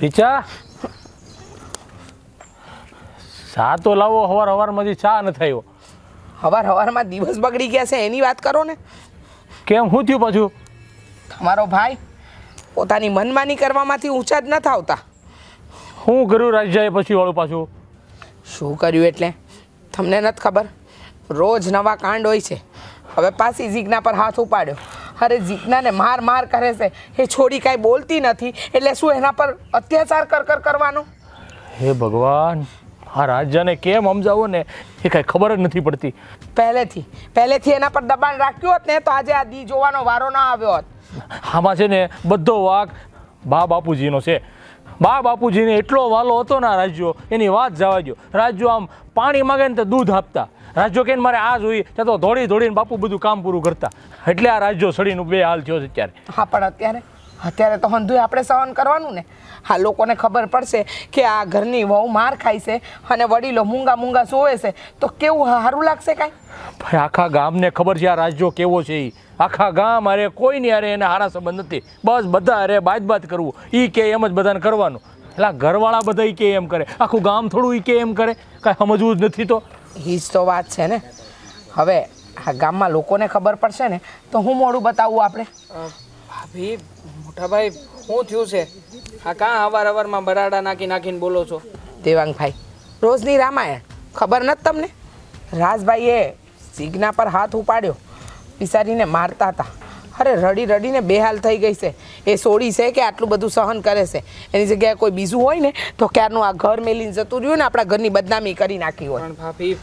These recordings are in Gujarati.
રીચા ચા તો લાવો હવાર હવારમાંથી ચા ન થયો હવાર હવારમાં દિવસ બગડી ગયા છે એની વાત કરો ને. કેમ શું થયું પાછું? તમારો ભાઈ પોતાની મનમાની કરવામાંથી ઊંચા જ નથી આવતા શું કર્યું રાજ્યાએ પછી વાળું પાછું? શું કર્યું એટલે? તમને નથી ખબર. રોજ નવા કાંડ હોય છે. હવે પાછી જીજ્ઞા પર હાથ ઉપાડ્યો. અરે જીતનાને માર માર કરે છે. એ છોડી કાંઈ બોલતી નથી. એટલે શું એના પર અત્યાચાર કર કર કરવાનો? હે ભગવાન આ રાજ્યને કેમ સમજાવો ને? એ કાંઈ ખબર જ નથી પડતી. પહેલેથી પહેલેથી એના પર દબાણ રાખ્યું હોત ને તો આજે આ દી જોવાનો વારો ના આવ્યો હોત. આમાં છે ને બધો વાક બા બાપુજીનો છે. બા બાપુજીને એટલો વાલો હતો ને રાજ્યો એની વાત જવા દો રાજ્યો આમ પાણી માગે ને તો દૂધ આપતા. રાજ્યો કે મારે આ જોઈએ ત્યાં તો દોડી દોડીને બાપુ બધું કામ પૂરું કરતા. એટલે આ રાજ્યો સડીનું બે હાલ થયો છે અત્યારે. હા પણ અત્યારે અત્યારે તો હંધુય આપણે સહન કરવાનું ને. હા લોકોને ખબર પડશે કે આ ઘરની વહુ માર ખાય છે અને વડીલો મૂંગા મૂંગા સોવે છે. તો કેવું સારું લાગશે કાંઈ? ભાઈ આખા ગામને ખબર છે આ રાજ્યો કેવો છે એ આખા ગામ અરે કોઈની અરે એને હારા સંબંધ નથી. બસ બધા અરે બાદ બાદ કરવું. એ કે એમ જ બધાને કરવાનું. એટલે ઘરવાળા બધા એ કે એમ કરે. આખું ગામ થોડું એ કે એમ કરે. કાંઈ સમજવું જ નથી તો. એ જ તો વાત છે ને. હવે આ ગામમાં લોકોને ખબર પડશે ને તો હું મોડું બતાવું આપણે. ભાભી મોટાભાઈ શું થયું છે? આ કાં અવાર અવારમાં બરાડા નાખી નાખીને બોલો છો? દેવાંગભાઈ રોજની રામાયણ ખબર નથી તમને? રાજભાઈએ સિગ્ના પર હાથ ઉપાડ્યો. પિસારીને મારતા હતા. અરે રડી રડીને બેહાલ થઈ ગઈ છે. એ સોડી છે કે આટલું બધું સહન કરે છે. એની જગ્યાએ કોઈ બીજું હોય ને તો ક્યારનું આ ઘર મેલીને જતું રહ્યું ને આપણા ઘરની બદનામી કરી નાખી હોય. પણ ભાભી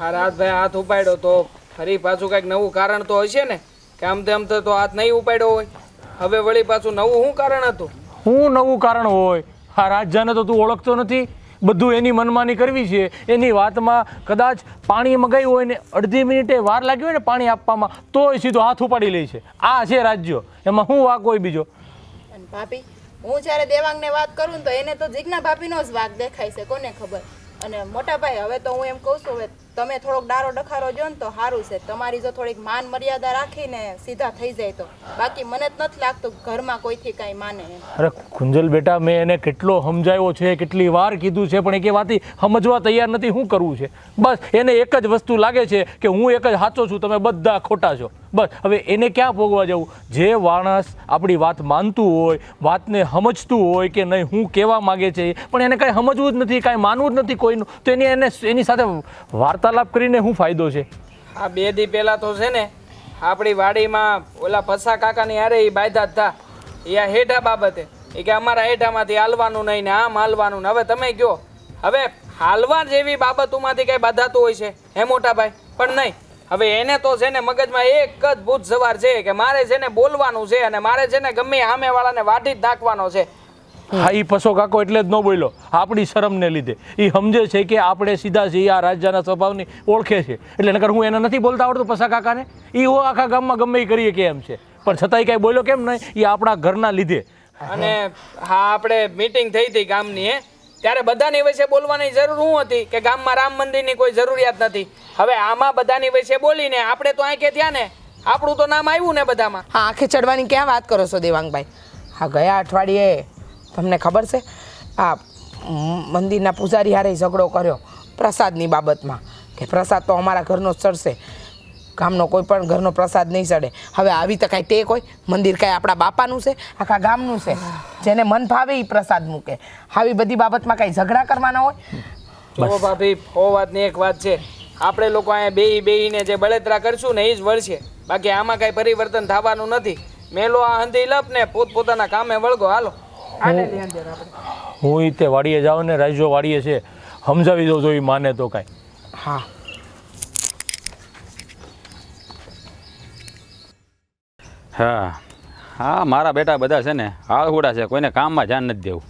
આ રાતભાઈ હાથ ઉપાડ્યો તો ફરી પાછું કંઈક નવું કારણ તો હશે ને? કે આમ તેમ તો હાથ નહીં ઉપાડ્યો હોય. હવે વળી પાછું નવું શું કારણ હતું? શું નવું કારણ હોય? આ રાજ્યને તો તું ઓળખતો નથી? બધું એની મનમાની કરવી છે. એની વાતમાં કદાચ પાણી મગાવ્યું હોય ને અડધી મિનિટે વાર લાગી હોય ને પાણી આપવામાં, તોય સીધો હાથ ઉપાડી લે છે. આ છે રાજ્યો. એમાં હું વાક હોય બીજો? ભાભી, હું જ્યારે દેવાંગને વાત કરું ને તો એને તો જીજ્ઞા ભાભીનો જ વાક દેખાય છે, કોને ખબર? અને મોટા ભાઈ હવે તો હું એમ કહું છું, હવે તમે થોડોક ડારો ડખારો જો ને તો સારું છે. તમારી જો થોડીક માન મર્યાદા રાખીને સીધા થઈ જાય તો. બાકી મને જ નથી લાગતું ઘરમાં કોઈથી કાંઈ માને અરે કુંજલ બેટા, મેં એને કેટલો સમજાવ્યો છે, કેટલી વાર કીધું છે, પણ એ વાતી સમજવા તૈયાર નથી શું કરવું છે. બસ, એને એક જ વસ્તુ લાગે છે કે હું એક જ સાચો છું, તમે બધા ખોટા છો. બસ, હવે એને ક્યાં ભોગવા જવું? જે માણસ આપણી વાત માનતું હોય, વાતને સમજતું હોય કે નહીં, હું કહેવા માગે છે, પણ એને કાંઈ સમજવું જ નથી, કાંઈ માનવું જ નથી કોઈનું, તો એની એને, એની સાથે વાર્તાલાપ કરીને શું ફાયદો છે? આ બે દી પહેલાં તો છે ને, આપણી વાડીમાં ઓલા પસા કાકાની હારે એ બાયધા થા એ આ હેઠા બાબતે. એ કે અમારા હેઠામાંથી હાલવાનું નહીં ને આમ હાલવાનું ને, હવે તમે કહો હવે હાલવા જેવી બાબતોમાંથી કંઈ બાધાતું હોય છે, હે મોટા ભાઈ પણ નહીં. હવે એને તો છે ને મગજમાં એક જ ભૂત સવાર છે કે મારે છે ને બોલવાનું છે અને મારે છે ને ગમે સામેવાળાને વાઢી જ નાખવાનો છે. હા એ પસો કાકો એટલે જ ન બોલ્યો. આપણી શરમને લીધે. એ સમજે છે કે આપણે સીધા છીએ આ રાજ્યના સ્વભાવની ઓળખે છે. એટલે નકર હું એને નથી બોલતા આવડતું પશા કાકાને? એ હું આખા ગામમાં ગમે એ કરીએ કે એમ છે. પણ છતાંય કાંઈ બોલ્યો કેમ નહીં? એ આપણા ઘરના લીધે. અને હા આપણે મીટિંગ થઈ હતી ગામની હે? ત્યારે બધાની વચ્ચે બોલવાની જરૂર શું હતી કે ગામમાં રામ મંદિરની કોઈ જરૂરિયાત નથી? હવે આમાં બધાની વિશે બોલીને આપણે તો આંખે થયા ને આપણું તો નામ આવ્યું ને બધામાં. હા, આંખે ચડવાની ક્યાં વાત કરો છો દેવાંગભાઈ? હા, ગયા અઠવાડિયે, તમને ખબર છે? આ મંદિરના પૂજારી હારે ઝઘડો કર્યો પ્રસાદની બાબતમાં, કે પ્રસાદ તો અમારા ઘરનો જ ચડશે. ગામનો કોઈ પણ ઘરનો પ્રસાદ નહીં ચડે હવે આવી તો કાંઈ ટેક હોય. મંદિર કાંઈ આપણા બાપાનું છે આખા ગામનું છે. જેને મન ભાવે એ પ્રસાદ મૂકે. આવી બધી બાબતમાં કાંઈ ઝઘડા કરવાના હોય? જો ભાભી હો વાતની એક વાત છે. આપણે લોકો અહીંયા બેહી બેહીને જે બળેતરા કરશું ને એ જ વળશે. બાકી આમાં કાંઈ પરિવર્તન થવાનું નથી. મેલો આ હંધી લપ ને પોતપોતાના કામે વળગો. હાલો. હું ઈ તે વાડીએ જાઉં ને રાજ્યો વાડીએ છે. સમજાવી દઉં જો એ માને તો કાંઈ. હા. હા. હા મારા બેટા બધા છે ને આળહુડા છે કોઈને કામમાં ધ્યાન નથી દેવું.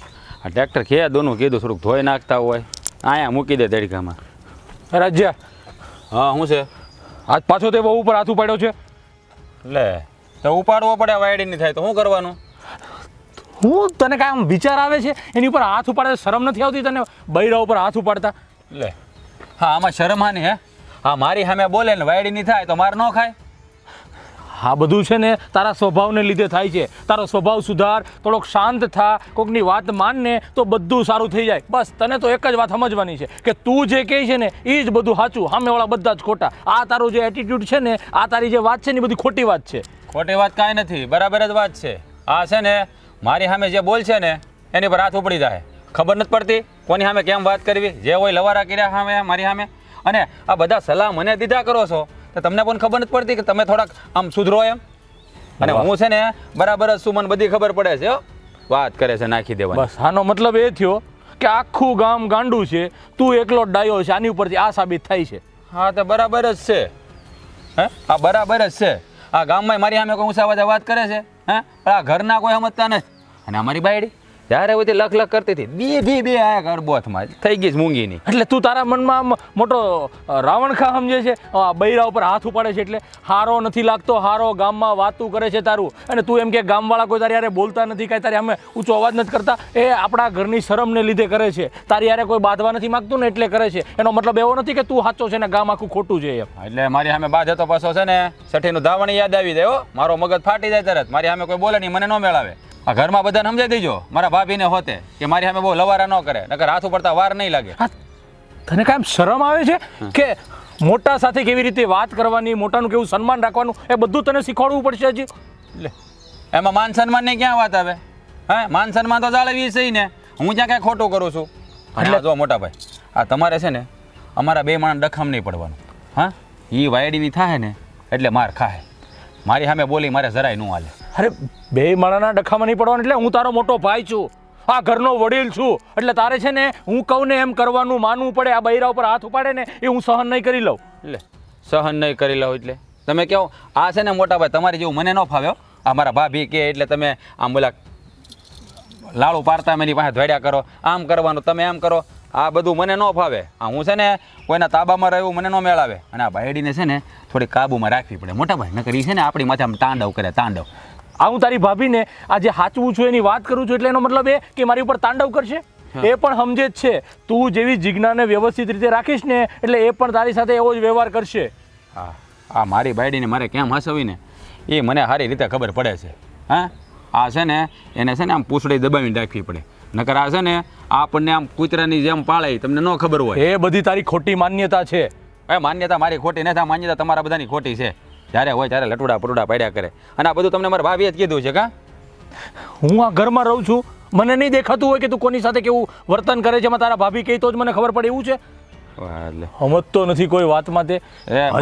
આ ટ્રેક્ટર ખે દોનું કીધું થોડુંક ધોઈ નાખતા હોય. અહીંયા મૂકી દે તડકામાં રાજ્ય. હા શું છે? આજ પાછો તે બહુ ઉપર હાથ ઉપાડ્યો છે. લે તો ઉપાડવો પડે વાયડી નહીં થાય તો શું કરવાનું? હું તને કાંઈ આમ વિચાર આવે છે? એની ઉપર હાથ ઉપાડે શરમ નથી આવતી તને? બૈરા ઉપર હાથ ઉપાડતા. લે. હા આમાં શરમ હાની હે. હા મારી સામે બોલે ને વાયડી નહીં થાય તો મારે ન ખાય. આ બધું છે ને તારા સ્વભાવને લીધે થાય છે. તારો સ્વભાવ સુધાર, થોડોક શાંત થા, કોકની વાત માનને તો બધું સારું થઈ જાય. બસ, તને તો એક જ વાત સમજવાની છે કે તું જે કહે છે ને એ જ બધું સાચું. સામેવાળા બધા જ ખોટા. આ તારું જે એટીટ્યુડ છે ને, આ તારી જે વાત છે ને એ બધી ખોટી વાત છે. ખોટી વાત કાંઈ નથી, બરાબર જ વાત છે. આ છે ને, મારી સામે જે બોલ છે ને, એની પર હાથ ઉપડી જાય. ખબર નથી પડતી કોની સામે કેમ વાત કરવી. જે હોય લવારા કર્યા સામે, મારી સામે. અને આ બધા સલાહ મને દીધા કરો છો. તો તમને પણ ખબર નથી પડતી કે તમે થોડાક આમ સુધરો એમ? અને હું છે ને બરાબર જ સુમન બધી ખબર પડે છે વાત કરે છે નાખી દેવાની. બસ આનો મતલબ એ થયો કે આખું ગામ ગાંડું છે તું એકલો ડાયો છે આની ઉપરથી આ સાબિત થાય છે. હા તો બરાબર જ છે. હે? આ બરાબર જ છે. આ ગામમાં મારી સામે કોઈ ઊંચા વાત કરે છે? હે? પણ આ ઘરના કોઈ સમજતા નથી. અને અમારી બાયડી? જ્યારે હોય લખ લખ કરતી હતી બે બે બે આયા ગરબોથમાં થઈ ગઈ મૂંગીની. એટલે તું તારા મનમાં મોટો રાવણ ખા સમજે છે? બૈરા ઉપર હાથ ઉપાડે છે એટલે હારો નથી લાગતો હારો ગામમાં વાતું કરે છે તારું. અને તું એમ કે ગામવાળા કોઈ તારી યારે બોલતા નથી કાંઈ તારી અમે ઊંચો અવાજ નથી કરતા. એ આપણા ઘરની શરમને લીધે કરે છે. તારી યારે કોઈ બાંધવા નથી માગતું ને એટલે કરે છે. એનો મતલબ એવો નથી કે તું સાચો છે ને ગામ આખું ખોટું છે એમ. એટલે મારી સામે બાજ હતો પાછો છે ને સઠીનું ધાવણ યાદ આવી જાય હો. મારો મગજ ફાટી જાય તરત. મારી સામે કોઈ બોલે નહીં મને ન મેળાવે. આ ઘરમાં બધાને સમજાઈ દેજો. મારા ભાભીને હોતે કે મારી સામે બહુ લવારા ન કરે નકર હાથ ઉપડતા વાર નહીં લાગે. હા તને કાંઈ આમ શરમ આવે છે? કે મોટા સાથે કેવી રીતે વાત કરવાની મોટાનું કેવું સન્માન રાખવાનું એ બધું તને શીખવાડવું પડશે હજી? લે એમાં માન સન્માનની ક્યાં વાત આવે? હે માન સન્માન તો જાળવી છે ને. હું જ્યાં કાંઈ ખોટું કરું છું. એટલે જો મોટા ભાઈ આ તમારે છે ને અમારા બે માણસ ડખમ નહીં પડવાનું. હા? એ વાયડીની થાય ને એટલે માર ખાય મારી સામે બોલી મારે જરાય ન હાલે. અરે, બે માળાના ડખામાં નહીં પડવાનું એટલે હું તારો મોટો ભાઈ છું. આ ઘરનો વડીલ છું. એટલે તારે છે ને, હું કહું ને એમ કરવાનું, માનવું પડે, આ બૈરા ઉપર હાથ ઉપાડે ને, એ હું સહન નહીં કરી લઉં. એટલે સહન નહીં કરી લઉં એટલે. તમે કહો, આ છે ને મોટા ભાઈ, તમારી જેવું મને ન ફાવ્યો આ મારા ભાભી કે, એટલે તમે આમ બોલા લાડુ પારતા એની પાસે ધોડ્યા કરો. આમ કરવાનું, તમે એમ કરો. આ બધું મને ન ફાવે. આ હું છે ને, કોઈના તાબામાં રહેવું મને ન મેળાવે. અને આ બાયડીને છે ને, થોડી કાબુમાં રાખવી પડે. મોટા ભાઈ, નકર છે ને આપણી માથે આમ તાંડવ કરે, તાંડવ. આ હું તારી ભાભીને આ જે હાચવું છું એની વાત કરું છું એટલે એનો મતલબ એ કે મારી ઉપર તાંડવ કરશે. એ પણ સમજે જ છે. તું જેવી જિજ્ઞાને વ્યવસ્થિત રીતે રાખીશ ને એટલે એ પણ તારી સાથે એવો જ વ્યવહાર કરશે. હા. આ મારી બાયડીને મારે કેમ હસાવીને? એ મને સારી રીતે ખબર પડે છે. હા? આ છે ને એને છે ને આમ પૂછડી દબાવીને રાખવી પડે. નકર આ છે ને આપણને આમ કૂતરાની જેમ પાળે તમને ન ખબર હોય. એ બધી તારી ખોટી માન્યતા છે. એ માન્યતા મારી ખોટી નથી આ માન્યતા તમારા બધાની ખોટી છે. જ્યારે હોય ત્યારે લટુડા પટુડા પાડ્યા કરે. અને આ બધું તમને મારા ભાભીએ જ કીધું છે કા? હું આ ઘરમાં રહું છું. મને નહીં દેખાતું હોય કે તું કોની સાથે કેવું વર્તન કરે છે એમાં તારા ભાભી કહી તો જ મને ખબર પડે એવું છે? એટલે. સમજતો નથી કોઈ વાતમાં તે.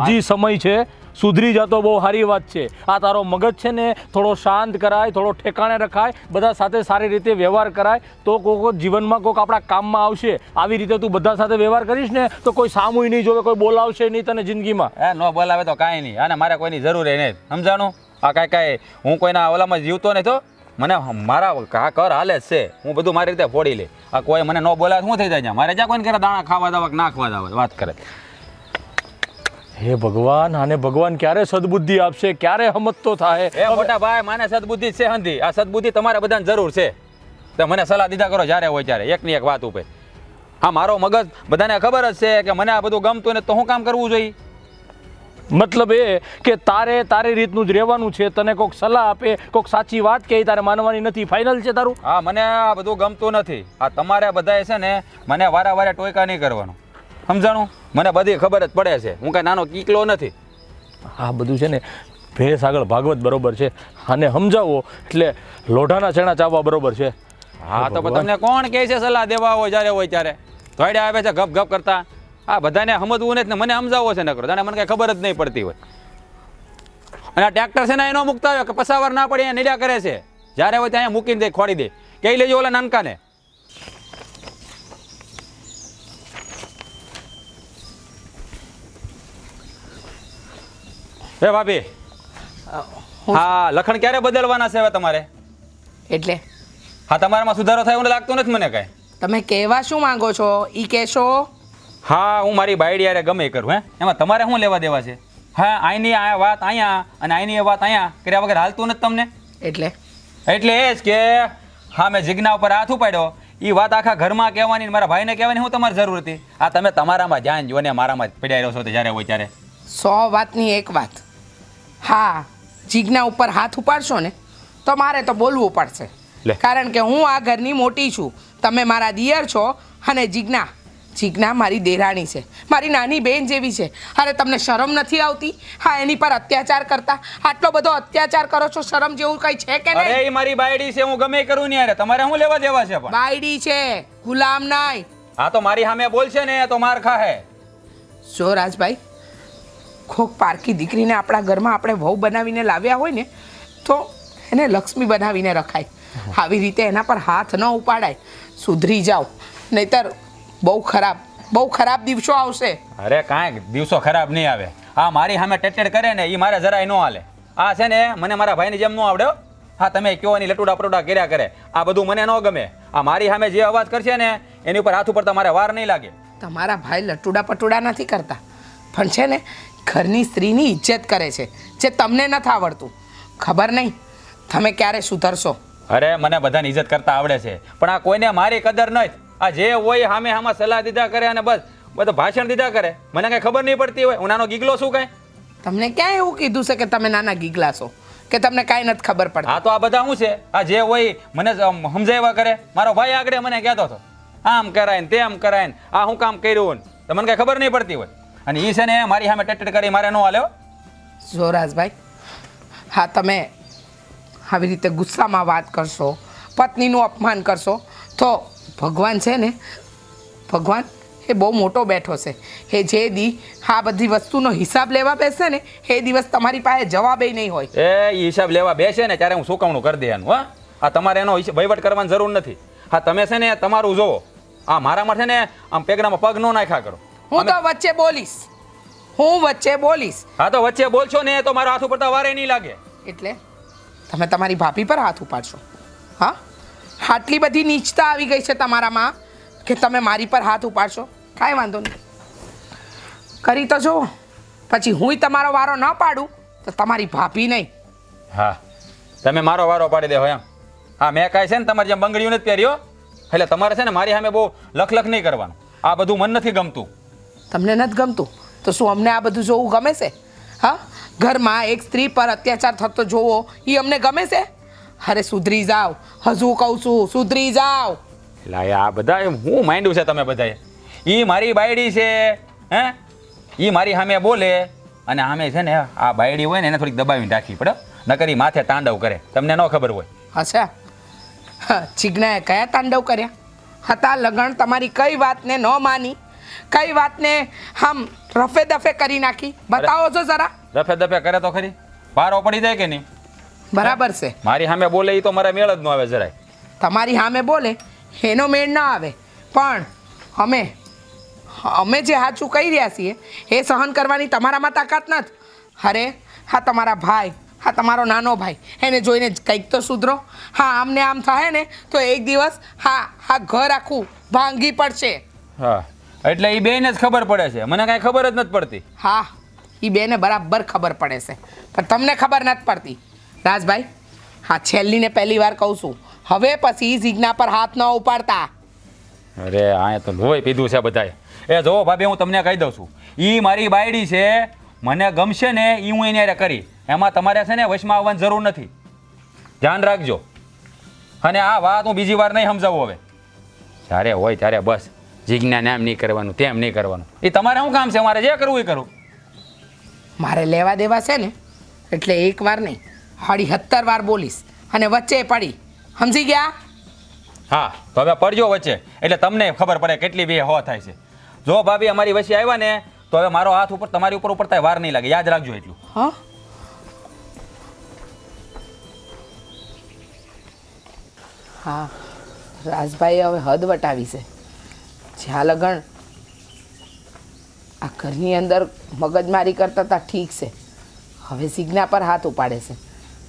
હજી સમય છે. સુધરી જતો બહુ સારી વાત છે. આ તારો મગજ છે ને થોડો શાંત કરાય, થોડો ઠેકાણે રખાય, બધા સાથે સારી રીતે વ્યવહાર કરાય, તો કોઈક જીવનમાં કોઈક આપણા કામમાં આવશે. આવી રીતે તું બધા સાથે વ્યવહાર કરીશ ને, તો કોઈ સામુય નહીં જોવે, કોઈ બોલાવશે નહીં તને જિંદગીમાં. એ ન બોલાવે તો કાંઈ નહીં. અને મારે કોઈની જરૂર નહીં. સમજાણું? આ કાંઈ કાંઈ હું કોઈના ઓલામાં જીવતો નહીં તો મને મારા કા કર હાલે છે. હું બધું મારી રીતે ફોડી લે આ કોઈ મને ન બોલાવે શું થઈ જાય? મારે જ્યાં કોઈને કરે દાણા ખાવા દાવા નાખવા દાવા વાત કરે. હે ભગવાન આને ભગવાન ક્યારે સદબુદ્ધિ આપશે? ક્યારે હમતતો થાય એ મોટા ભાઈ માને સદબુદ્ધિ છે હંધી. આ સદબુદ્ધિ તમારે બધાને જરૂર છે. તો મને સલાહ દીધા કરો જ્યારે હોય ત્યારે. એકની એક વાત ઉપર. હા મારો મગજ બધાને ખબર જ છે કે મને આ બધું ગમતું ને તો હું કામ કરવું જોઈએ? મતલબ એ કે તારે તારી રીતનું જ રહેવાનું છે. તને કોઈક સલાહ આપે કોઈક સાચી વાત કહે તારે માનવાની નથી. ફાઇનલ છે તારું? હા મને આ બધું ગમતું નથી. આ તમારે બધાએ છે ને મને વારે વારે ટોયકા નહીં કરવાનું. સમજાણું? મને બધી ખબર જ પડે છે. હું કાંઈ નાનો કીકલો નથી. આ બધું છે ને ભેંસ આગળ ભાગવત બરોબર છે. અને સમજાવો એટલે લોઢાના ચણા ચાવવા બરોબર છે. હા તો તમને કોણ કહે છે સલાહ દેવા હોય જ્યારે હોય ત્યારે? ધોડ્યા આવે છે ગપ ગપ કરતા. આ બધાને સમજવું નથી ને મને સમજાવવો છે નકરો. જાણે મને કાંઈ ખબર જ નહીં પડતી હોય. અને આ ટ્રેક્ટર છે ને એનો મૂકતા હોય કે પસાવર ના પડે અહીંયા નીડા કરે છે. જ્યારે હોય ત્યાં મૂકીને દે ખોડી દે. કહી લેજો ઓલા નાનકાને. હે ભાભી. હા લખણ ક્યારે બદલવાના છે હવે તમારે? એટલે? હા તમારામાં સુધારો થાય એવું લાગતું નથી મને કાંઈ. તમે કહેવા શું માંગો છો? એ કહેશો. હા હું મારી બાયડી યારે ગમે કરું હે. એમાં તમારે શું લેવા દેવા છે? હા આઈની આ વાત અહીંયા અને આઈની એ વાત અહીંયા કર્યા વગર હાલતું નથી તમને? એટલે? એટલે એ જ કે હા મેં જિજ્ઞા ઉપર હાથ ઉપાડ્યો. એ વાત આખા ઘરમાં કહેવાની મારા ભાઈને કહેવાની હું તમારી જરૂર હતી. આ તમે તમારામાં જાણ જો ને મારામાં જ પડ્યા રહ્યો છો જ્યારે હોય ત્યારે. સો વાતની એક વાત. હા જીજ્ઞા ઉપર હાથ ઉપાડશો ને તો મારે તો બોલવું પડશે. કારણ કે હું આ ઘરની મોટી છું. તમે મારા દિયર છો અને જીજ્ઞા જીજ્ઞા મારી દેરાણી છે. મારી નાની બેન જેવી છે. અરે તમને શરમ નથી આવતી? હા એની પર અત્યાચાર કરતા. આટલો બધો અત્યાચાર કરો છો શરમ જેવું કંઈ છે કે નહીં? અરે એ મારી બાયડી છે હું ગમે કરું ને અરે તમારે હું લેવા દેવા છે પણ? બાયડી છે ગુલામ નાય. હા તો મારી સામે બોલશે ને તો માર ખાહે. જો રાજભાઈ કોક પારકી દીકરીને આપણા ઘરમાં આપણે વહુ બનાવીને લાવ્યા હોય ને તો એને લક્ષ્મી બનાવીને રખાય. આવી રીતે એના પર હાથ ન ઉપાડાય. સુધરી જાઓ. નહીતર બહુ ખરાબ બહુ ખરાબ દિવસો આવશે. અરે કાંઈ દિવસો ખરાબ નહીં આવે. આ મારી સામે ટેટેડ કરે ને એ મારે જરાય ન હાલે. આ છે ને મને મારા ભાઈની જેમ ન આવડે હા. તમે કયો એની લટુડા પટુડા કર્યા કરે. આ બધું મને ન ગમે. આ મારી સામે જે અવાજ કરશે ને એની ઉપર હાથ ઉપર તમારે વાર નહીં લાગે. તમારા ભાઈ લટુડા પટુડા નથી કરતા. પણ છે ને ઘરની સ્ત્રીની ઇજ્જત કરે છે જે તમને નથી આવડતું. ખબર નહીં? તમે ક્યારે સુધરશો? અરે મને બધાની ઇજ્જત કરતા આવડે છે. પણ આ કોઈને મારી કદર નહીં આ જે હોય સામે સામે સલાહ દીધા કરે અને બસ બધું ભાષણ દીધા કરે. મને કઈ ખબર નહીં પડતી હોય. હું નાનો ગીગલો શું કહે તમને ક્યાં એવું કીધું છે કે તમે નાના ગીગલા છો? કે તમને કાંઈ નથી ખબર પડતી? આ તો આ બધા શું છે? આ જે હોય મને સમજાવ્યા કરે. મારો ભાઈ આગળ મને કહેતો હતો આમ કરાય ને તેમ કરાય ને આ હું કામ કર્યું? ને તમને મને કઈ ખબર નહીં પડતી હોય. અને એ છે ને મારી સામે ટેટેડ કરી મારે ન હાલ્યો જોરાજભાઈ હા તમે આવી રીતે ગુસ્સામાં વાત કરશો પત્નીનું અપમાન કરશો તો ભગવાન છે ને ભગવાન એ બહુ મોટો બેઠો છે. એ જે દી આ બધી વસ્તુનો હિસાબ લેવા બેસે ને એ દિવસ તમારી પાસે જવાબ નહીં હોય. એ હિસાબ લેવા બેસે ને ત્યારે હું સુકવણું કરી દેવાનું હા. આ તમારે એનો વહીવટ કરવાની જરૂર નથી. હા તમે છે ને તમારું જોવો આ મારામાં છે ને આમ પેગડામાં પગ ન નાખ્યા કરો. હું તો વચ્ચે બોલીશ. હું વચ્ચે બોલીશ. હા તો વચ્ચે બોલશો ને તો મારો હાથ ઉપર તો વારે નહીં લાગે. એટલે તમે તમારી ભાભી પર હાથ ઉપાડશો. હા? આટલી બધી નીચતા આવી ગઈ છે તમારામાં કે તમે મારી પર હાથ ઉપાડશો? કાંઈ વાંધો નહીં. કરી તો જુઓ. પછી હુંય તમારો વારો ન પાડું તો તમારી ભાભી નહીં. હા તમે મારો વારો પાડી દેહો એમ. હા મેં કાંઈ છે ને તમારે જેમ બંગડીઓ નથી પહેર્યો. એટલે તમારે છે ને મારી સામે બહુ લખ લખ નહીં કરવાનું. આ બધું મન નથી ગમતું. તમને નથી ગમતું? તો શું અમને આ બધું જોવું ગમે છે? હા? ઘરમાં એક સ્ત્રી પર અત્યાચાર થતો જોવો એ અમને ગમે છે? અરે સુધરી જાઓ. હજુ કહું છું સુધરી જાઓ. એટલે આ બધા હું માંડ્યું છે તમે બધાએ? એ મારી બાયડી છે હે? એ મારી સામે બોલે અને સામે છે ને આ બાયડી હોય ને એને થોડીક દબાવીને રાખવી પડે નકરી માથે તાંડવ કરે. તમને ન ખબર હોય. અચ્છા. ચિજ્ઞાએ કયા તાંડવ કર્યા? હતા લગ્ન તમારી કઈ વાતને ન માની? કઈ વાતને હમ રફે દફે કરી નાખી? બતાવો છો જરા. રફે દફે કરે તો ખરી. પારો પડી જાય કે નહીં? બરાબર છે. મારી સામે બોલે એ તો મારા મેળ જ ન આવે જરાય. તમારી સામે બોલે એનો મેળ ન આવે. પણ અમે અમે જે સાચું કહી રહ્યા છીએ એ સહન કરવાની તમારામાં તાકાત નથી અરે હા તમારા ભાઈ હા તમારો નાનો ભાઈ એને જોઈને કંઈક તો સુધરો. હા આમને આમ થાય ને તો એક દિવસ હા હા ઘર આખું ભાંગી પડશે. હા. એટલે એ બેને જ ખબર પડે છે. મને કાંઈ ખબર જ નથી પડતી. હા એ બેને બરાબર ખબર પડે છે. પણ તમને ખબર નથી પડતી. રાજભાઈ હા છેલ્લીને પહેલી વાર કહું છું. હવે પછી જીજ્ઞા પર હાથ ન ઉપાડતા. અરે આ તો લોહી પીધું છે બધાએ. એ જો ભાભી હું તમને કહી દઉં છું. એ મારી બાયડી છે. મને ગમશે ને એ હું એને કરી. એમાં તમારે છે ને વશમાં આવવાની જરૂર નથી. ધ્યાન રાખજો. અને આ વાત હું બીજી વાર નહીં સમજાવું હવે. જ્યારે હોય ત્યારે બસ. જીજ્ઞાને એમ નહીં કરવાનું તેમ નહીં કરવાનું. એ તમારે શું કામ છે? મારે જે કરવું એ કરું. મારે લેવા દેવા છે ને એટલે એક વાર નહીં હાડી સત્તર વાર બોલીશ અને વચ્ચે પડી. સમજી ગયા? હા તો હવે પડજો વચ્ચે. એટલે તમને ખબર પડે કેટલી બે હો થાય છે. જો ભાભી અમારી વચ્ચે આવ્યા ને તો હવે મારો હાથ ઉપર તમારી ઉપર ઉપર થાય વાર નહીં લાગે. યાદ રાખજો એટલું. હા? હા. રાજભાઈ હવે હદ વટાવી છે. જ્યાં લગણ આ ઘરની અંદર મગજમારી કરતા હતા ઠીક છે. હવે સિગ્ના પર હાથ ઉપાડે છે.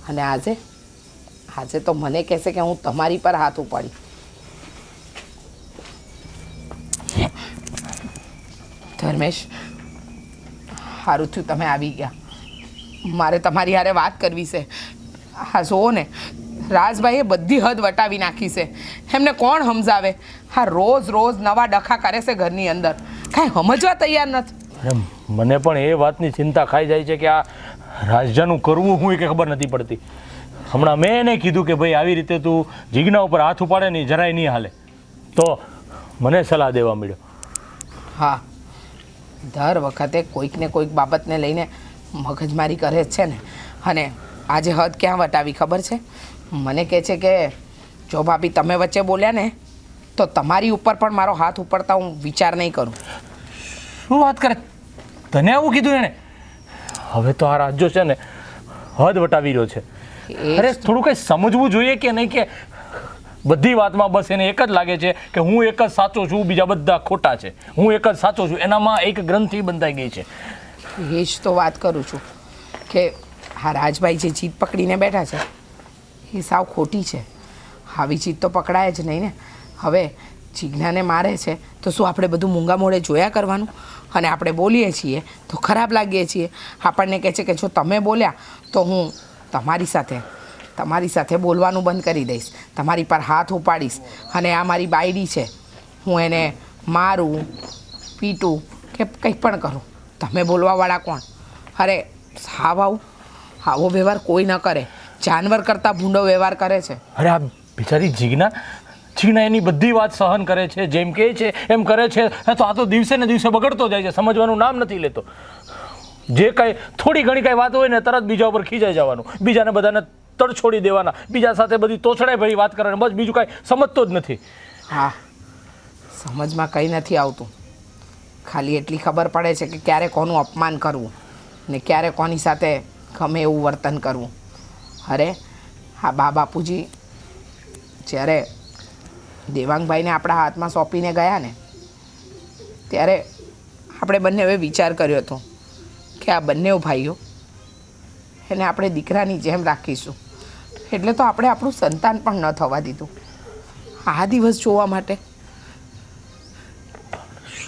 અને આજે આજે તો મને કહેશે કે હું તમારી પર હાથ ઉપાડી. ધર્મેશ, સારું થયું તમે આવી ગયા. મારે તમારી હારે વાત કરવી છે. હા જુઓ ને, રાજભાઈએ બધી હદ વટાવી નાખી છે. એમને કોણ સમજાવે? હા રોજ રોજ નવા ડખા કરે છે ઘરની અંદર. કાંઈ સમજવા તૈયાર નથી. મને પણ એ વાતની ચિંતા ખાઈ જાય છે કે આ રાજજાનું કરવું હું કે ખબર નથી પડતી. હમણાં મેં એને કીધું કે ભાઈ આવી રીતે તું જીજ્ઞા ઉપર હાથ ઉપાડે નહીં જરાય નહીં હાલે. તો મને સલાહ દેવા મળ્યો હા. દર વખતે કોઈક ને કોઈક બાબતને લઈને મગજમારી કરે છે ને. અને આજે હદ ક્યાં વટાવી ખબર છે? મને કહે છે કે જો ભાભી તમે વચ્ચે બોલ્યા ને તો તમારી ઉપર પણ મારો હાથ ઉપડતા હું વિચાર નહીં કરું. શું વાત કરે? તને આવું કીધું એણે? હવે તો આ રાજ્યો છે ને હદ વટાવી રહ્યો છે. અરે થોડું કંઈ સમજવું જોઈએ કે નહીં કે બધી વાતમાં બસ એને એક જ લાગે છે કે હું એક જ સાચો છું બીજા બધા ખોટા છે. હું એક જ સાચો છું એનામાં એક ગ્રંથિ બંધાઈ ગઈ છે. એ જ તો વાત કરું છું કે આ રાજભાઈ જે જીત પકડીને બેઠા છે એ સાવ ખોટી છે. આવી જીત તો પકડાય જ નહીં ને. હવે જીજ્ઞાને મારે છે, તો શું આપણે બધું મૂંગા મોડે જોયા કરવાનું? અને આપણે બોલીએ છીએ, તો ખરાબ લાગીએ છીએ. આપણને કહે છે કે જો તમે બોલ્યા, તો હું તમારી સાથે તમારી સાથે બોલવાનું બંધ કરી દઈશ. તમારી પર હાથ ઉપાડીશ. અને આ મારી બાયડી છે. હું એને મારું, પીટું કે કંઈ પણ કરું. તમે બોલવાવાળા કોણ? અરે, સાવ આવું. આવો વ્યવહાર કોઈ ન કરે. જાનવર કરતાં ભૂંડો વ્યવહાર કરે છે. અરે, આ બિચારી જીજ્ઞા જીજ્ઞા એની બધી વાત સહન કરે છે, જેમ કહે છે, એમ કરે છે. તો આ તો દિવસે ને દિવસે બગડતો જાય છે, સમજવાનું નામ નથી લેતો. જે કાંઈ, થોડી ઘણી કાંઈ વાત હોય ને, તરત બીજા ઉપર ખીજાઈ જવાનું. બીજાને બધાને તડ છોડી દેવાના. બીજા સાથે બધી તોછડાઈ ભરી વાત કરવાની. બસ બીજું કાંઈ સમજતો જ નથી. હા, સમજમાં કંઈ નથી આવતું. ખાલી એટલી ખબર પડે છે કે ક્યારે કોનું અપમાન કરવું ને ક્યારે કોની સાથે ગમે એવું વર્તન કરવું. અરે હા બા બાપુજી જ્યારે દેવાંગભાઈને આપણા હાથમાં સોંપીને ગયા ને, ત્યારે આપણે બંને હવે વિચાર કર્યો હતો કે આ બંને ભાઈઓ એને આપણે દીકરાની જેમ રાખીશું. એટલે તો આપણે આપણું સંતાન પણ ન થવા દીધું. આ દિવસ જોવા માટે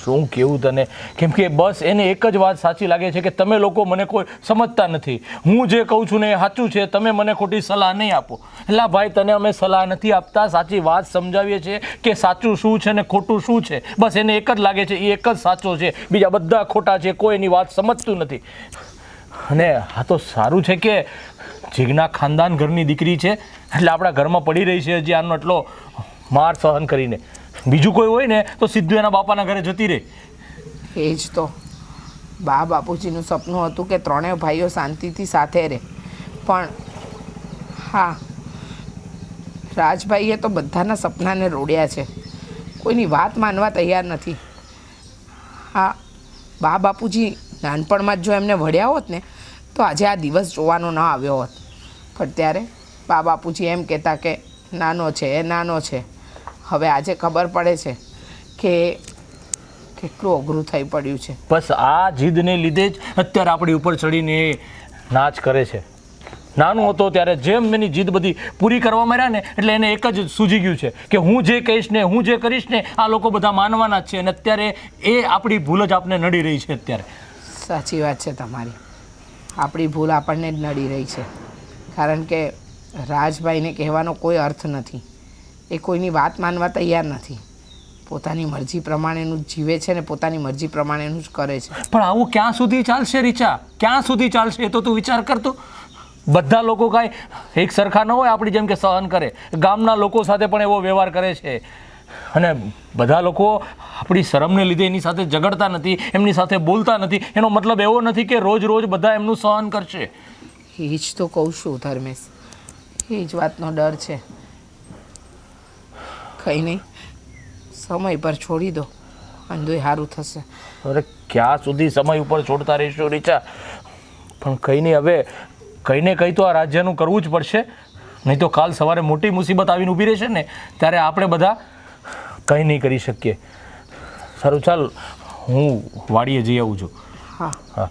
શું કેવું તને? કેમ કે બસ એને એક જ વાત સાચી લાગે છે કે તમે લોકો મને કોઈ સમજતા નથી. હું જે કહું છું ને એ સાચું છે, તમે મને ખોટી સલાહ નહીં આપો. એટલે ભાઈ, તને અમે સલાહ નથી આપતા, સાચી વાત સમજાવીએ છીએ કે સાચું શું છે ને ખોટું શું છે. બસ એને એક જ લાગે છે, એ એક જ સાચો છે. બીજા બધા ખોટા છે, કોઈ એની વાત સમજતું નથી. અને આ તો સારું છે કે જીગના ખાનદાન ઘરની દીકરી છે, એટલે આપણા ઘરમાં પડી રહી છે હજી આનો એટલો માર સહન કરીને. બીજું કોઈ હોય ને, તો સીધું એના બાપાના ઘરે જતી રહે. એ જ તો. બા બાપુજીનું સપનું હતું કે ત્રણેય ભાઈઓ શાંતિથી સાથે રહે. પણ હા, રાજભાઈએ તો બધાના સપનાને રોડ્યા છે. કોઈની વાત માનવા તૈયાર નથી. હા, બા બાપુજી નાનપણમાં જ જો એમને વળ્યા હોત ને, તો આજે આ દિવસ જોવાનો ન આવ્યો હોત. પણ ત્યારે બા બાપુજી એમ કહેતા કે, નાનો છે, એ નાનો છે. હવે આજે ખબર પડે છે કે કેટલું અઘરું થઈ પડ્યું છે. બસ આ જીદને લીધે જ અત્યારે આપણી ઉપર ચડીને નાચ કરે છે. નાનો હતો ત્યારે જેમ એની જીદ બધી પૂરી કરવા માંડ્યા ને એટલે એને એક જ સૂજી ગયું છે કે હું જે કહીશ ને હું જે કરીશ ને આ લોકો બધા માનવાના જ છે અને અત્યારે એ આપણી ભૂલ જ આપને નડી રહી છે અત્યારે. સાચી વાત છે તમારી. આપણી ભૂલ આપણને જ નડી રહી છે. કારણ કે રાજભાઈને કહેવાનો કોઈ અર્થ નથી. એ કોઈની વાત માનવા તૈયાર નથી. પોતાની મરજી પ્રમાણેનું જ જીવે છે ને પોતાની મરજી પ્રમાણેનું જ કરે છે. પણ આવું ક્યાં સુધી ચાલશે રીચા? ક્યાં સુધી ચાલશે એ તો તું વિચાર કરતો બધા લોકો કાંઈ એક સરખા ન હોય આપણી જેમ કે સહન કરે. ગામના લોકો સાથે પણ એવો વ્યવહાર કરે છે. અને બધા લોકો આપણી શરમને લીધે એની સાથે ઝઘડતા નથી એમની સાથે બોલતા નથી. એનો મતલબ એવો નથી કે રોજ રોજ બધા એમનું સહન કરશે. એ જ તો કહું છું ધર્મેશ. એ જ વાતનો ડર છે. કંઈ નહીં. સમય પર છોડી દો. અને દોય સારું થશે. અરે ક્યાં સુધી સમય ઉપર છોડતા રહીશું રીચા? પણ કંઈ નહીં હવે કંઈ ને કંઈ તો આ રાજ્યનું કરવું જ પડશે. નહીં તો કાલ સવારે મોટી મુસીબત આવીને ઊભી રહેશે ને ત્યારે આપણે બધા કંઈ નહીં કરી શકીએ. સારું ચાલ હું વાડીએ જઈ આવું છું. હા. હા.